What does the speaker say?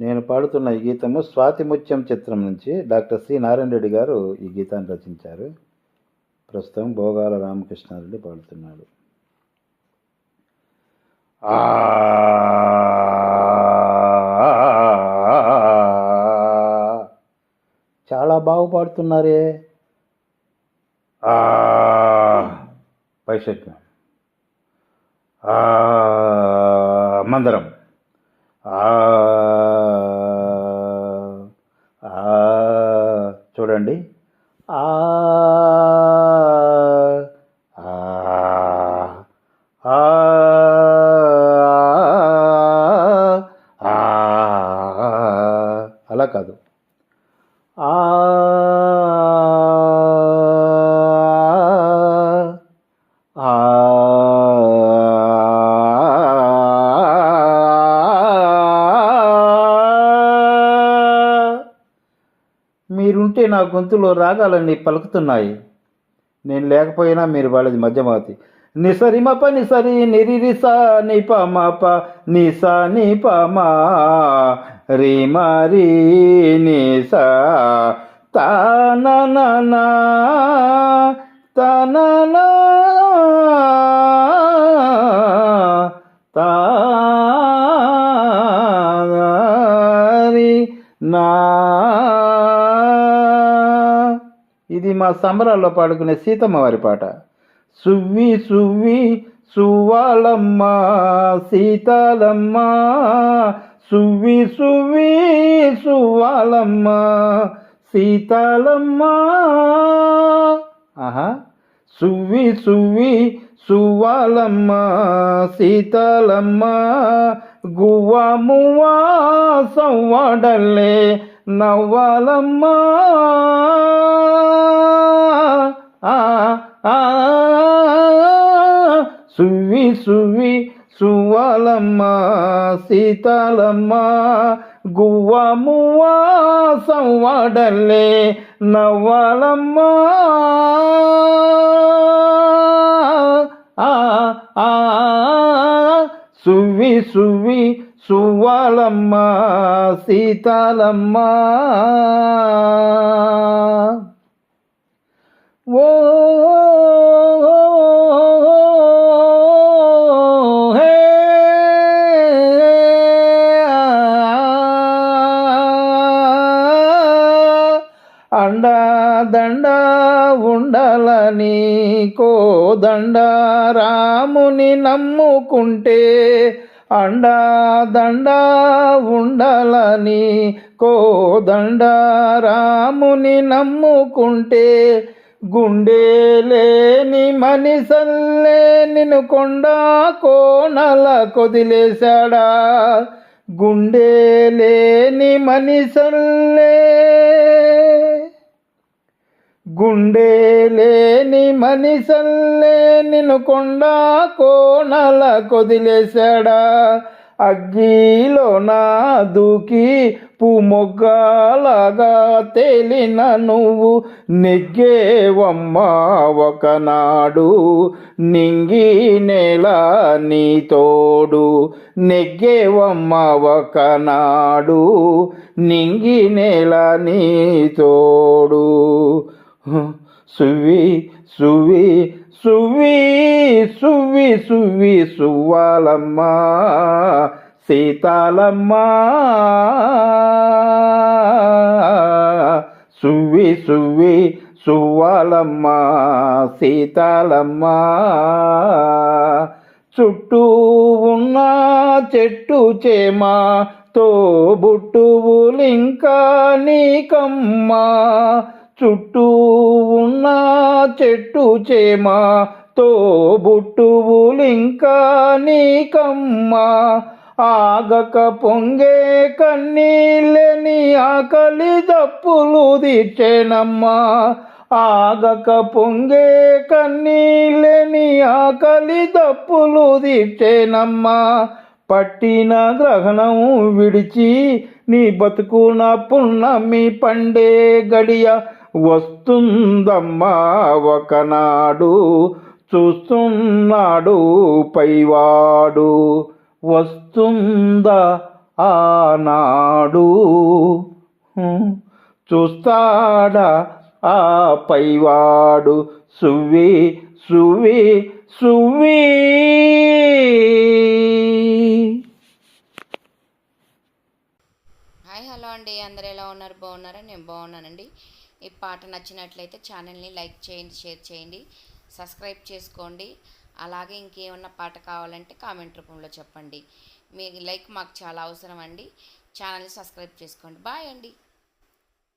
నేను పాడుతున్న ఈ గీతము స్వాతి ముత్యం చిత్రం నుంచి డాక్టర్ సి నారాయణ రెడ్డి గారు ఈ గీతాన్ని రచించారు. ప్రస్తుతం భోగాల రామకృష్ణారెడ్డి పాడుతున్నాడు. ఆ చాలా బాగు పాడుతున్నారే. పైశక్యం మందరం. ఆ చూడండి. ఆ మీరుంటే నా గొంతులో రాగాలన్నీ పలుకుతున్నాయి. నేను లేకపోయినా మీరు వాళ్ళది మధ్యమాతి. నిసరి మప నిసరి నిరిరిసా ని ప మప ప నిసా ని ప మా రి మరి ని సా తా నా నా నా తా నా ఇది మా సంబరాల్లో పాడుకునే సీతమ్మ వారి పాట. సువ్వి సువ్వి సువ్వాలమ్మ సీతాలమ్మ. సువ్వి సువ్వి సువ్వాలమ్మ సీతాలమ్మ. ఆహా. సువ్వి సువ్వి సువ్వాలమ్మ సీతాలమ్మ. గువ్వా మువ్వా సవ్వాడల్లే నవ్వాలమ్మ. సువి సువ్వి సీతాలమ్మ గువ్వ మువ్వా సవ్వాడల్లే నవ్వాలమ్మ. ఆ ఆ సువ్వి సువ్వి సువ్వాలమ్మ సీతాలమ్మ. ఓ అండా దండ ఉండాలని కోదండ రాముని నమ్ముకుంటే అండా దండ ఉండాలని కోదండ రాముని నమ్ముకుంటే గుండె లేని మనిసల్లే నిన్ను కొండ కోనల కొదిలేశాడా? గుండె లేని మనిసల్లే గుండె లేని మనిషల్లే నిన్ను కొండ కోనల కొదిలేశాడా? అగ్గిలో నా దూకి పుమొగ్గలాగా తేలిన నువ్వు నెగ్గేవమ్మా ఒకనాడు. నింగి నేల నీ తోడు నెగ్గేవమ్మ ఒకనాడు. నింగి నేల నీ తోడు. సువి సువి సువి సువి సువి సువ్వాలమ్మ సీతాలమ్మ. సువి సువి సువ్వాలమ్మ సీతాలమ్మ. చుట్టూ ఉన్న చెట్టు చేమ తోబుట్టువులింకా నీకమ్మా. చుట్టూ ఉన్న చెట్టు చేమా తో బుట్టువులింకా నీకమ్మ ఆగక పొంగే కన్నీళ్ళని ఆకలి దప్పులు తీర్చేనమ్మా. ఆగక పొంగే కన్నీళ్ళని ఆకలి దప్పులు తీర్చేనమ్మా. పట్టిన గ్రహణం విడిచి నీ బతుకున పున్నమి పండే గడియ వస్తుందమ్మా ఒకనాడు చూస్తున్నాడు పైవాడు వస్తుందా ఆనాడు. చూస్తాడా ఆ పైవాడు? సువ్వి సువ్వి సువ్వి. హాయ్ హలో అండి. అందరు ఎలా ఉన్నారు? బాగున్నారా? నేను బాగున్నానండి. ఈ పాట నచ్చినట్లయితే ఛానల్ని లైక్ చేయండి షేర్ చేయండి సబ్స్క్రైబ్ చేసుకోండి. అలాగే ఇంకేమన్నా పాట కావాలంటే కామెంట్ రూపంలో చెప్పండి. మీ లైక్ మాకు చాలా అవసరం అండి. ఛానల్ని సబ్స్క్రైబ్ చేసుకోండి. బాయ్ అండి.